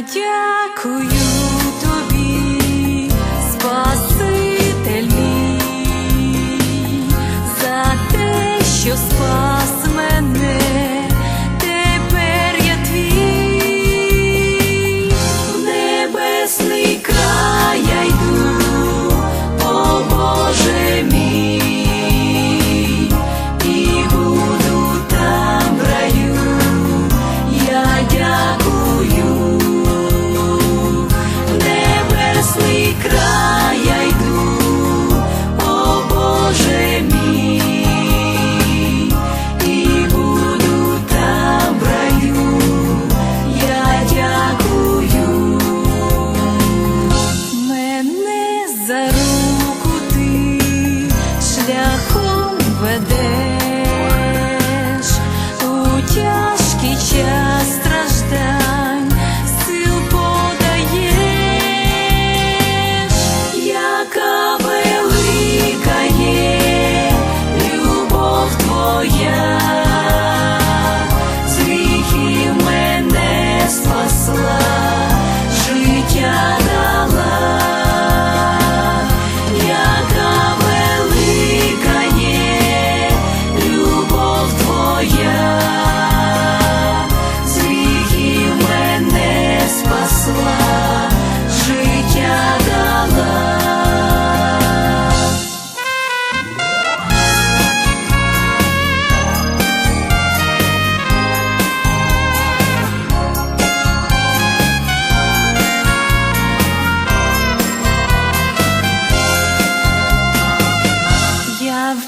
Дякую тобі, Спаситель мій, за те, що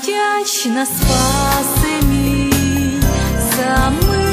вдячна спаси мій за ми.